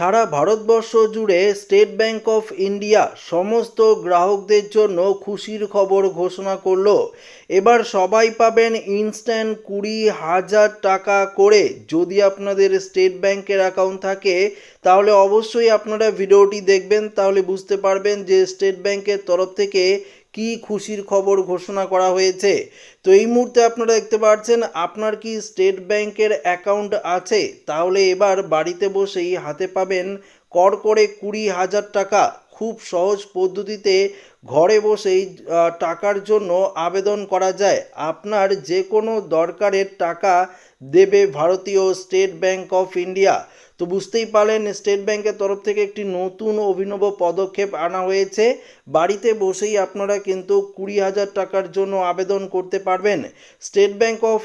সারা ভারতবর্ষ জুড়ে state bank of India সমস্ত গ্রাহকদের জন্য খুশির খবর ঘোষণা করল। এবার সবাই পাবেন ইনস্ট্যান্ট কুড়ি হাজার টাকা করে। যদি আপনাদের স্টেট ব্যাংকের অ্যাকাউন্ট থাকে, তাহলে অবশ্যই আপনারা ভিডিওটি দেখবেন, তাহলে বুঝতে পারবেন যে স্টেট ব্যাংকের তরফ থেকে কি খুশির খবর ঘোষণা করা হয়েছে? তো এই মুহূর্তে আপনারা দেখতে পাচ্ছেন, আপনার কি স্টেট ব্যাংকের অ্যাকাউন্ট আছে? তাহলে এবার বাড়িতে বসেই হাতে পাবেন কর করে কুড়ি হাজার টাকা। খুব সহজ পদ্ধতিতে ঘরে বসেই টাকার জন্য আবেদন করা যায়। আপনার যে কোনো দরকারের টাকা দেবে ভারতীয় স্টেট ব্যাংক অফ ইন্ডিয়া। তো বুঝতেই পারলেন, স্টেট ব্যাংকের তরফ থেকে একটি নতুন অভিনব পদক্ষেপ আনা হয়েছে। বাড়িতে বসেই আপনারা কিন্তু কুড়ি হাজার টাকার জন্য আবেদন করতে পারবেন। স্টেট ব্যাংক অফ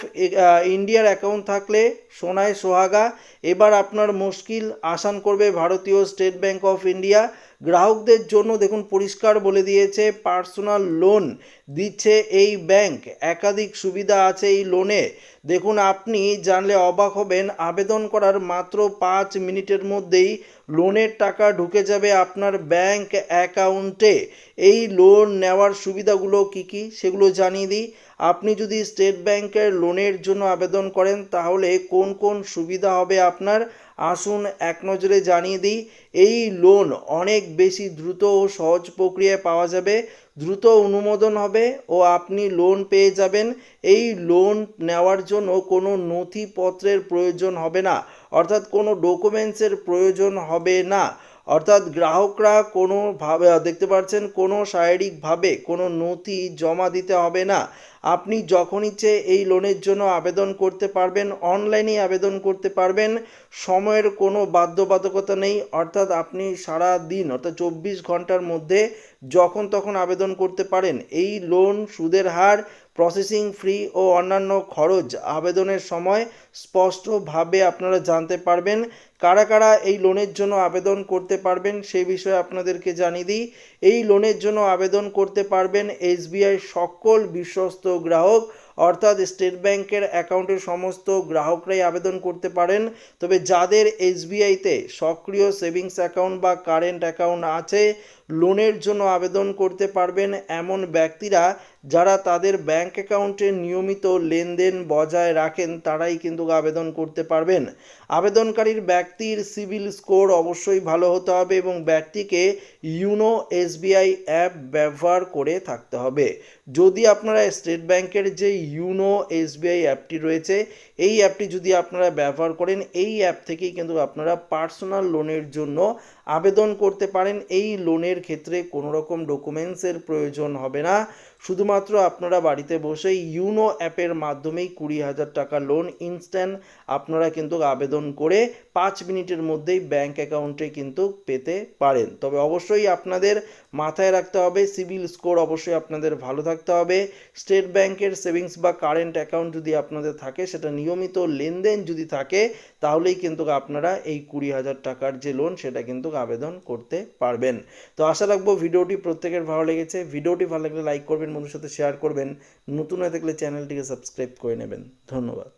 ইন্ডিয়ার অ্যাকাউন্ট থাকলে সোনায় সোহাগা। এবার আপনার মুশকিল আসান করবে ভারতীয় স্টেট ব্যাংক অফ ইন্ডিয়া। গ্রাহকদের জন্য দেখুন পরিষ্কার বলে দিয়েছে, পার্সোনাল লোন দিচ্ছে এই ব্যাংক। একাধিক সুবিধা আছে এই লোনে। দেখুন, আপনি জানলে অবাক হবেন, আবেদন করার মাত্র পাঁচ মিনিটের মধ্যেই লোনের টাকা ঢুকে যাবে আপনার ব্যাংক অ্যাকাউন্টে। এই লোন নেওয়ার সুবিধাগুলো কি কি? সেগুলো জানিয়ে দিই। আপনি যদি স্টেট ব্যাংকের লোনের জন্য আবেদন করেন, তাহলে কোন কোন সুবিধা হবে আপনার? আসুন এক নজরে জানিয়ে দিই। এই লোন অনেক বেশি দ্রুত ও সহজ প্রক্রিয়ায় পাওয়া যাবে। দ্রুত অনুমোদন হবে ও আপনি লোন পেয়ে যাবেন। এই লোন নেওয়ার জন্য কোনো নথিপত্রের প্রয়োজন হবে না। অর্থাৎ কোনো ডকুমেন্টসের প্রয়োজন হবে না। অর্থাৎ গ্রাহকরা কোনো ভাবে, দেখতে পাচ্ছেন, কোনো শারীরিকভাবে কোনো নথি জমা দিতে হবে না। আপনি যখন ইচ্ছে এই লোনের জন্য আবেদন করতে পারবেন অনলাইনে আবেদন করতে পারবেন। সময়ের কোনো বাধ্যবাধকতা নেই, অর্থাৎ আপনি সারা দিন, অর্থাৎ চব্বিশ ঘণ্টার মধ্যে যখন তখন আবেদন করতে পারেন। এই লোন সুদের হার প্রসেসিং ফ্রি ও অন্যান্য খরচ আবেদনের সময় স্পষ্টভাবে আপনারা জানতে পারবেন। কারা কারা এই লোনের জন্য আবেদন করতে পারবেন সেই বিষয়ে আপনাদেরকে জানিয়ে দিই। এই লোনের জন্য আবেদন করতে পারবেন এসবিআই সকল বিশ্বস্ত গ্রাহক। অর্থাৎ স্টেট ব্যাংকের অ্যাকাউন্টের সমস্ত গ্রাহকরাই আবেদন করতে পারেন। তবে যাদের এসবিআইতে সক্রিয় সেভিংস অ্যাকাউন্ট বা কারেন্ট অ্যাকাউন্ট আছে, লোনের জন্য আবেদন করতে পারবেন এমন ব্যক্তিরা যারা তাদের ব্যাংক অ্যাকাউন্টে নিয়মিত লেনদেন বজায় রাখেন, তারাই কিন্তু আবেদন করতে পারবেন। আবেদনকারীর ব্যক্তির সিভিল স্কোর অবশ্যই ভালো হতে হবে এবং ব্যক্তিকে ইউনো এসবিআই অ্যাপ ব্যবহার করে থাকতে হবে। যদি আপনারা স্টেট ব্যাংকের যে ইউনো এসবিআই অ্যাপটি রয়েছে। এই অ্যাপটি যদি আপনারা ব্যবহার করেন, এই অ্যাপ থেকেই কিন্তু আপনারা পার্সোনাল লোনের জন্য আবেদন করতে পারেন। এই লোনের ক্ষেত্রে কোনো রকম ডকুমেন্টসের প্রয়োজন হবে না। শুধুমাত্র আপনারা বাড়িতে বসেই ইউনো অ্যাপের মাধ্যমেই কুড়ি হাজার টাকা লোন ইনস্ট্যান্ট আপনারা কিন্তু আবেদন করে পাঁচ মিনিটের মধ্যেই ব্যাংক অ্যাকাউন্টে কিন্তু পেতে পারেন। তবে অবশ্যই আপনাদের মাথায় রাখতে হবে সিভিল স্কোর অবশ্যই আপনাদের ভালো থাকতে হবে। স্টেট ব্যাংকের বা কারেন্ট অ্যাকাউন্ট যদি আপনাদের থাকে, সেটা নিয়মিত লেনদেন যদি থাকে, তাহলেই কিন্তু আপনারা এই কুড়ি হাজার টাকার যে লোন সেটা কিন্তু আবেদন করতে পারবেন। তো আশা রাখব ভিডিওটি প্রত্যেকের ভালো লেগেছে। ভিডিওটি ভালো লাগলে লাইক করবেন বন্ধুর সাথে শেয়ার করবেন। নতুন হয়ে থাকলে চ্যানেলটিকে সাবস্ক্রাইব করে নেবেন। ধন্যবাদ।